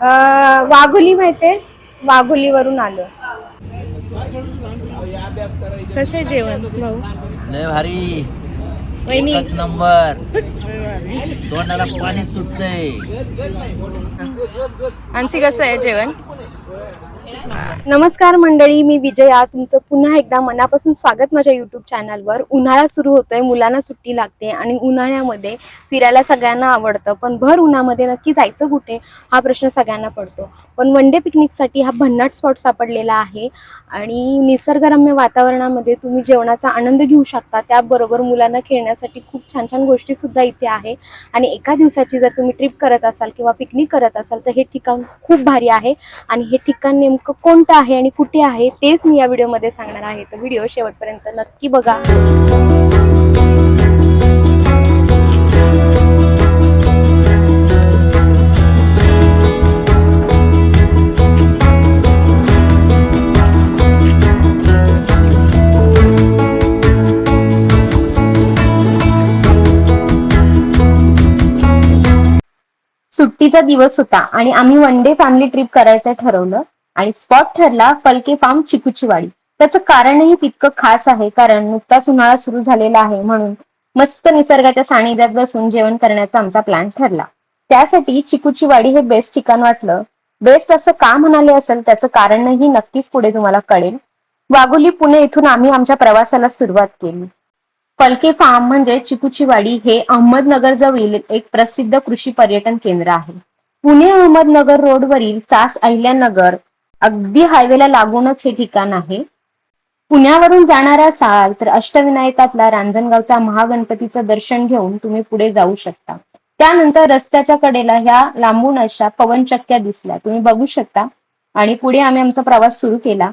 अं, वाघोली माहितीये? वाघोलीवरून आलो. कसं आहे जेवण भाऊ? लय भारी. वहिनी? एकच नंबर. तोंडाला पाणी सुटतंय. आणखी कसं आहे जेवण? नमस्कार. मंडळी मी विजया. तुमचं पुन्हा एकदा मनापासून स्वागत माझ्या युट्यूब चॅनलवर उन्हाळा सुरू होतोय मुलांना सुट्टी लागते आणि उन्हाळ्यामध्ये फिरायला सगळ्यांना आवडतं. पण भर उन्हामध्ये नक्की जायचं कुठे? हा प्रश्न सगळ्यांना पडतो. पण वन डे पिकनिकसाठी हा भन्नाट स्पॉट सापडलेला आहे. आणि निसर्गरम्य वातावरणामध्ये तुम्ही जेवणाचा आनंद घेऊ शकता. त्याबरोबर मुलांना खेळण्यासाठी खूप छान छान गोष्टीसुद्धा इथे आहे. आणि एका दिवसाची जर तुम्ही ट्रिप करत असाल किंवा पिकनिक करत असाल तर हे ठिकाण खूप भारी आहे. आणि हे ठिकाण नेमकं कोणतं आहे आणि कुठे आहे तेच मी या व्हिडिओमध्ये सांगणार आहे. तर व्हिडिओ शेवटपर्यंत नक्की बघा. सुट्टीचा दिवस होता आणि आम्ही वन डे फॅमिली ट्रिप करायचं ठरवलं आणि स्पॉट ठरला फलके फार्म चिकूचीवाडी. त्याचं कारणही तितकं खास आहे कारण नुकताच उन्हाळा सुरू झालेला आहे म्हणून मस्त निसर्गाच्या सानिध्यात बसून जेवण करण्याचा आमचा प्लॅन ठरला. त्यासाठी चिकूचीवाडी हे बेस्ट ठिकाण वाटलं. बेस्ट असं का म्हणाले असेल त्याचं कारणही नक्कीच पुढे तुम्हाला कळेल. वाघोली पुणे इथून आम्ही आमच्या प्रवासाला सुरुवात केली. पलके फार्म म्हणजे चिकूची वाडी हे अहमदनगर जवळील एक प्रसिद्ध कृषी पर्यटन केंद्र आहे. पुणे अहमदनगर रोडवरील चास अहिल्यानगर अगदी हायवेला लागूनच हे ठिकाण आहे. पुण्यावरून जाणार असाल तर अष्टविनायकातला रांजणगावचा महागणपतीचं दर्शन घेऊन तुम्ही पुढे जाऊ शकता. त्यानंतर रस्त्याच्या कडेला ह्या लांबून अशा पवनचक्क्या दिसल्या. तुम्ही बघू शकता. आणि पुढे आम्ही आमचा प्रवास सुरू केला.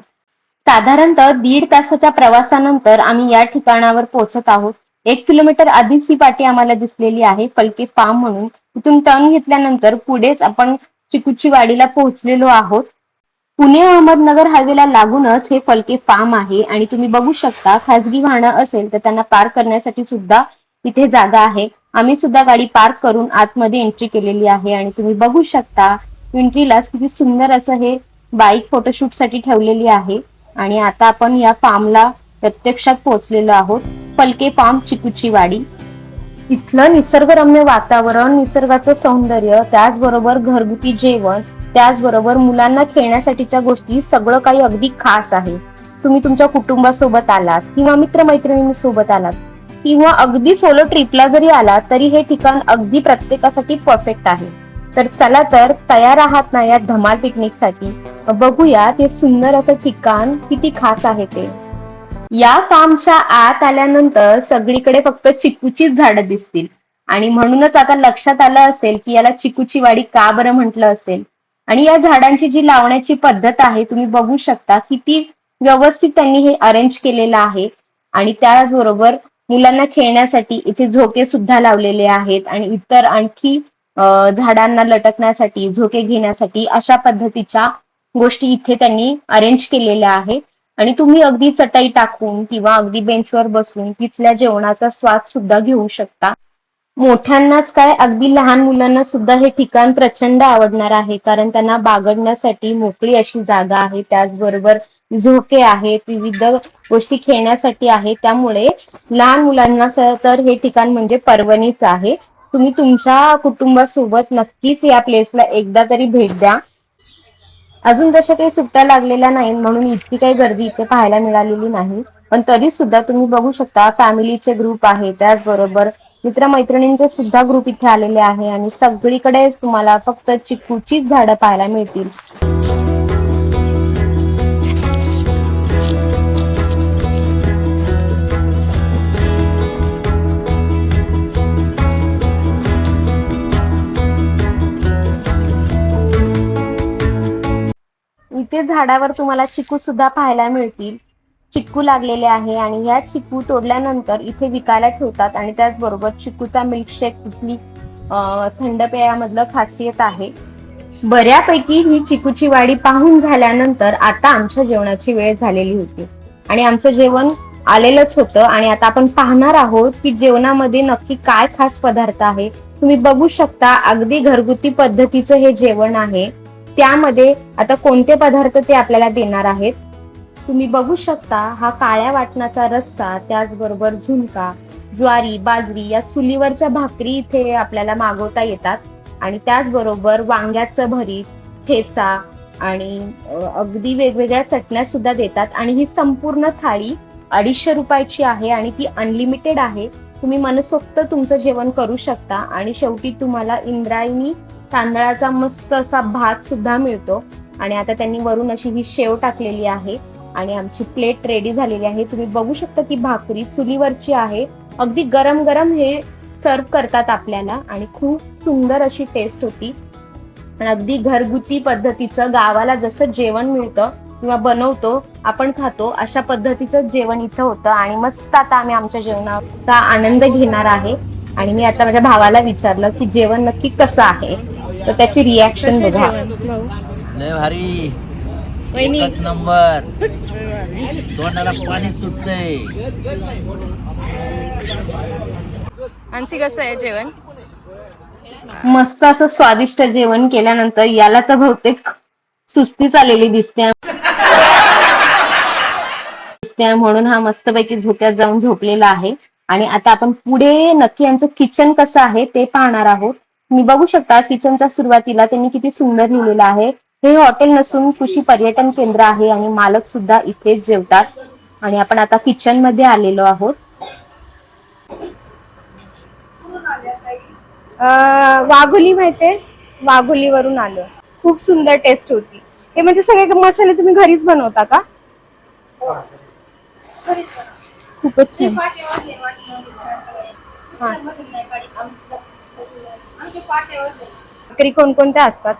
साधारणतः दीड तासाच्या प्रवासानंतर आम्ही या ठिकाणावर पोहोचत आहोत. एक किलोमीटर आधीच ही पाटी आम्हाला दिसलेली आहे पलके फार्म म्हणून. तिथून टर्न घेतल्यानंतर पुढेच आपण चिकूची वाडीला पोहोचलेलो आहोत. पुणे अहमदनगर हायवेला लागूनच हे फलके फार्म आहे आणि तुम्ही बघू शकता खासगी वाहनं असेल तर त्यांना पार्क करण्यासाठी सुद्धा इथे जागा आहे. आम्ही सुद्धा गाडी पार्क करून आतमध्ये एंट्री केलेली आहे आणि तुम्ही बघू शकता एंट्रीलाच किती सुंदर असं हे बाईक फोटोशूटसाठी ठेवलेली आहे. आणि आता आपण या फार्मला प्रत्यक्षात पोहोचलेलो आहोत पलके फार्म चिकूची वाडी इथलं निसर्गरम्य वातावरण निसर्गाचं सौंदर्य त्याचबरोबर घरगुती जेवण त्याचबरोबर मुलांना खेळण्यासाठीच्या गोष्टी सगळं काही अगदी खास आहे. तुम्ही तुमच्या कुटुंबासोबत आलात किंवा मित्रमैत्रिणींसोबत आलात किंवा अगदी सोलो ट्रिपला जरी आलात तरी हे ठिकाण अगदी प्रत्येकासाठी परफेक्ट आहे. तर चला तर तयार आहात ना या धमाल पिकनिकसाठी बघूया ते सुंदर असं ठिकाण किती खास आहे ते. या फार्मच्या आत आल्यानंतर सगळीकडे फक्त चिकूचीच झाडं दिसतील. आणि म्हणूनच आता लक्षात आलं असेल की याला चिकूची वाडी का बरं म्हटलं असेल? आणि या झाडांची जी लावण्याची पद्धत आहे तुम्ही बघू शकता किती व्यवस्थित त्यांनी हे अरेंज केलेलं आहे. आणि त्याचबरोबर मुलांना खेळण्यासाठी इथे झोके सुद्धा लावलेले आहेत. आणि इतर आणखी झाडांना लटकण्यासाठी झोके घेण्यासाठी अशा पद्धतीच्या गोष्टी इथे त्यांनी अरेंज केलेल्या आहेत. आणि तुम्ही अगदी चटई टाकून किंवा अगदी बेंचवर बसून तिथल्या जेवणाचा स्वाद सुद्धा घेऊ शकता. मोठ्यांनाच काय अगदी लहान मुलांना सुद्धा हे ठिकाण प्रचंड आवडणार आहे. कारण त्यांना बागडण्यासाठी मोकळी अशी जागा आहे. त्याचबरोबर झोके आहेत. विविध गोष्टी खेळण्यासाठी आहे त्यामुळे लहान मुलांना तर हे ठिकाण म्हणजे पर्वणीच आहे. तुम्ही तुमच्या कुटुंबासोबत नक्कीच या प्लेसला एकदा तरी भेट द्या. अजून तशा काही सुट्ट्या लागलेल्या नाही म्हणून इतकी काही गर्दी इथे पाहायला मिळालेली नाही. पण तरी सुद्धा तुम्ही बघू शकता फॅमिलीचे ग्रुप आहे. त्याचबरोबर मित्रमैत्रिणींचे सुद्धा ग्रुप इथे आलेले आहे. आणि सगळीकडेच तुम्हाला फक्त चिकूचीच झाडं पाहायला मिळतील. झाडावर तुम्हाला चिकू सुद्धा पाहायला मिळतील. चिक्कू लागलेले आहे आणि ह्या चिक्कू तोडल्यानंतर इथे विकायला ठेवतात आणि त्याचबरोबर चिक्कूचा मिल्कशेक तिथली थंड पेयामधलं खासियत आहे. बऱ्यापैकी ही चिकूची वाडी पाहून झाल्यानंतर आता आमच्या जेवणाची वेळ झालेली होती. आणि आमचं जेवण आलेलंच होतं आणि आता आपण पाहणार आहोत की जेवणामध्ये नक्की काय खास पदार्थ आहे. तुम्ही बघू शकता अगदी घरगुती पद्धतीचं हे जेवण आहे. त्यामध्ये आता कोणते पदार्थ ते आपल्याला देणार आहेत? तुम्ही बघू शकता हा काळ्या वाटणाचा रस्सा त्याचबरोबर झुणका ज्वारी बाजरी या चुलीवरच्या भाकरी इथे आपल्याला मागवता येतात. आणि त्याचबरोबर वांग्याचं भरीत ठेचा आणि अगदी वेगवेगळ्या चटण्या सुद्धा देतात. आणि ही संपूर्ण थाळी अडीचशे रुपयाची आहे आणि ती अनलिमिटेड आहे. तुम्ही मनसोक्त तुमचं जेवण करू शकता. आणि शेवटी तुम्हाला इंद्रायणी तांदळाचा मस्त असा भात सुद्धा मिळतो. आणि आता त्यांनी वरून अशी ही शेव टाकलेली आहे. आणि आमची प्लेट रेडी झालेली आहे. तुम्ही बघू शकता की भाकरी चुलीवरची आहे. अगदी गरम गरम हे सर्व करतात आपल्याला. आणि खूप सुंदर अशी टेस्ट होती. आणि अगदी घरगुती पद्धतीचं गावाला जसं जेवण मिळतं किंवा बनवतो आपण खातो अशा पद्धतीचं जेवण इथं होतं. आणि मस्त आता आम्ही आमच्या जेवणाचा आनंद घेणार आहे. आणि मी आता माझ्या भावाला विचारलं की जेवण नक्की कसं आहे? तर त्याची रिॲक्शन बघा. लय भारी. एकच नंबर. तोंडाला पाणी सुटतंय. आणसी कसं आहे जेवण? मस्त असं स्वादिष्ट जेवण केल्यानंतर याला तर बहुतेक सुस्तीच आलेली दिसते. दिसते म्हणून हा मस्तपैकी झोक्यात जाऊन झोपलेला आहे. आणि आता आपण पुढे नक्की यांचं किचन कसं आहे ते पाहणार आहोत. तुम्ही बघू शकता किचनच्या सुरुवातीला त्यांनी किती सुंदर लिहिलेलं आहे. हे हॉटेल नसून कृषी पर्यटन केंद्र आहे आणि मालक सुद्धा इथेच जेवतात. आणि आपण आता किचनमध्ये आलेलो आहोत. वाघोली माहितीये? वाघोलीवरून आलो. खूप सुंदर टेस्ट होती. हे म्हणजे सगळे मसाले तुम्ही घरीच बनवता का? खूपच छान. भाकरी कोणकोणत्या असतात?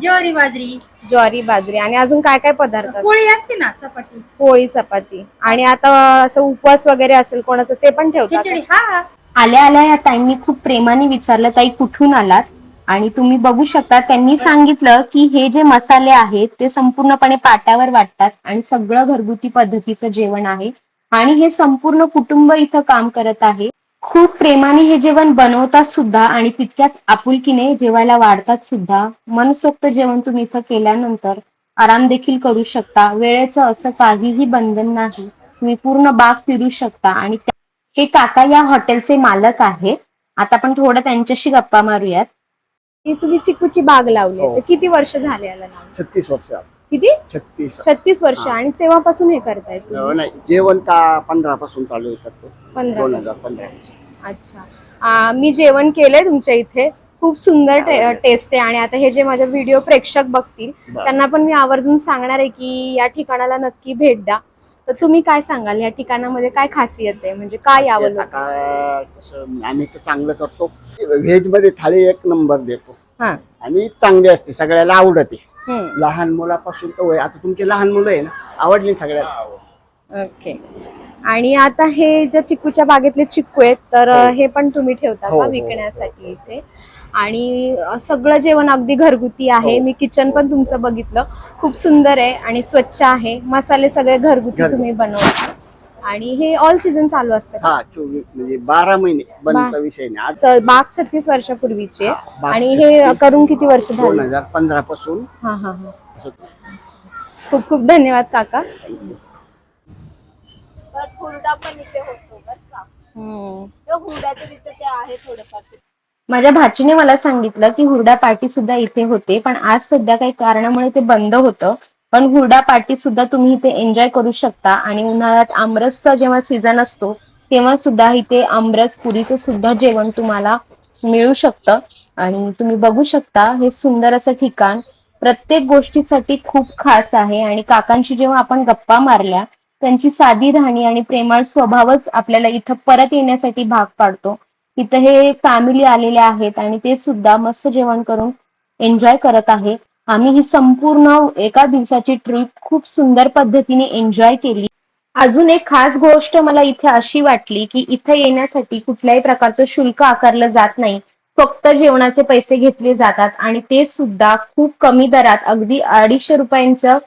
ज्वारी बाजरी. ज्वारी बाजरी. आणि अजून काय काय पदार्थ असतात? पोळी असते ना चपाती. पोळी चपाती. आणि आता असं उपवास वगैरे असेल कोणाचं ते पण ठेवतात खिचडी हा. आल्या आल्या या ताईंनी खूप प्रेमाने विचारलं ताई कुठून आलात? आणि तुम्ही बघू शकता त्यांनी सांगितलं की हे जे मसाले आहेत ते संपूर्णपणे पाट्यावर वाटतात आणि सगळं घरगुती पद्धतीचं जेवण आहे. आणि हे संपूर्ण कुटुंब इथं काम करत आहे. खूप प्रेमाने हे जेवण बनवतात सुद्धा आणि तितक्याच आपुलकीने जेवायला वाढतात सुद्धा मनसोक्त जेवण तुम्ही इथं केल्यानंतर आराम देखील करू शकता. वेळेचं असं काहीही बंधन नाही. तुम्ही पूर्ण बाग फिरू शकता आणि हे काका या हॉटेलचे मालक आहेत. आता आपण थोडं त्यांच्याशी गप्पा मारूयात. की तुम्ही चिकूची बाग लावली आहे. हो. तर किती वर्ष झाले याला लावून छत्तीस वर्ष किती? छत्तीस. छत्तीस वर्ष. हा. आणि तेव्हापासून हे करताय तुम्ही? अं, नाही. जेवण पंधरा पासून चालू करतो पंधरा. दोन हजार पंधरा अच्छा. आ, मी जेवण केलंय तुमच्या इथे. खूप सुंदर टे- टेस्ट आहे आणि आता हे जे माझे व्हिडिओ प्रेक्षक बघतील. त्यांना पण मी आवर्जून सांगणार आहे की या ठिकाणाला नक्की भेट द्या. तर तुम्ही काय सांगाल? या ठिकाणामध्ये काय खासियत आहे? म्हणजे काय यावं आम्ही तर चांगलं करतो. व्हेजमध्ये थाळी एक नंबर देतो. हा. आणि चांगली असते सगळ्याला आवडते. लहान मुलापासून तर आता तुमचे लहान मुलं आहे ना आवडली सगळ्याला ओके आणि आता हे ज्या चिकूच्या बागेतले चिक्कू आहेत तर हो. हे पण तुम्ही ठेवता हो, का हो. विकण्यासाठी इथे आणि सगळं जेवण अगदी घरगुती आहे हो. मी किचन पण तुमचं बघितलं खूप सुंदर आहे आणि स्वच्छ आहे मसाले सगळे घरगुती. तुम्ही बनवता आणि हे ऑल सीझन चालू असतं? हा चोवीस म्हणजे बारा महिने बंदचा बा- विषय नाही आज तर बाग छत्तीस वर्षापूर्वीची आहे. हा, बाग आणि हे 36 करून किती वर्ष दोन झाली हजार पंधरा पासून हा हा हा असं खूप खूप धन्यवाद काका माझ्या भाचीने मला सांगितलं की हुरडा पार्टी सुद्धा इथे होते पण आज सध्या काही कारणामुळे ते बंद होतं. पण हुरडा पार्टी सुद्धा तुम्ही इथे एन्जॉय करू शकता आणि उन्हाळ्यात आमरसचा जेव्हा सीझन असतो तेव्हा सुद्धा इथे आमरस पुरीचं सुद्धा जेवण तुम्हाला मिळू शकतं. आणि तुम्ही बघू शकता हे सुंदर असं ठिकाण प्रत्येक गोष्टीसाठी खूप खास आहे. आणि काकांशी जेव्हा आपण गप्पा मारल्या त्यांची साधी राहणी आणि प्रेमळ स्वभावच आपल्याला इथं परत येण्यासाठी भाग पाडतो. इथं हे फॅमिली आलेले आहेत आणि ते सुद्धा मस्त जेवण करून एन्जॉय करत आहे. आम्ही ही संपूर्ण एका दिवसाची ट्रिप खूप सुंदर पद्धतीने एन्जॉय केली. अजून एक खास गोष्ट मला इथे अशी वाटली की इथे येण्यासाठी कुठल्याही प्रकारचं शुल्क आकारलं जात नाही. फक्त जेवणाचे पैसे घेतले जातात आणि ते सुद्धा खूप कमी दरात अगदी अडीचशे रुपयांचं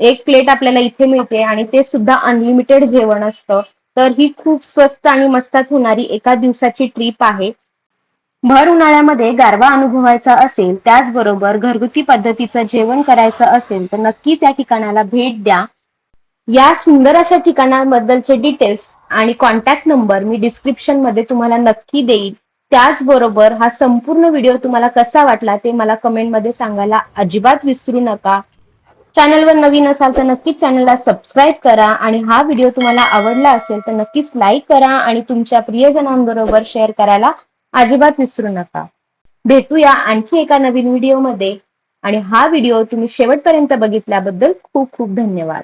एक प्लेट आपल्याला इथे मिळते आणि ते सुद्धा अनलिमिटेड जेवण असतं. तर ही खूप स्वस्त आणि मस्तात होणारी एका दिवसाची ट्रिप आहे. भर उन्हाळ्यामध्ये गारवा अनुभवायचा असेल त्याचबरोबर घरगुती पद्धतीचं जेवण करायचं असेल तर नक्कीच या ठिकाणाला भेट द्या. या सुंदर अशा ठिकाणांबद्दलचे डिटेल्स आणि कॉन्टॅक्ट नंबर मी डिस्क्रिप्शनमध्ये तुम्हाला नक्की देईल त्याचबरोबर हा संपूर्ण व्हिडिओ तुम्हाला कसा वाटला ते मला कमेंटमध्ये सांगायला अजिबात विसरू नका. चॅनलवर नवीन असाल तर नक्कीच चॅनलला सबस्क्राईब करा आणि हा व्हिडिओ तुम्हाला आवडला असेल तर नक्कीच लाईक करा आणि तुमच्या प्रियजनांबरोबर शेअर करायला अजिबात विसरू नका. भेटूया आणखी एका नवीन व्हिडिओमध्ये आणि हा व्हिडिओ तुम्ही शेवटपर्यंत बघितल्याबद्दल खूप खूप धन्यवाद.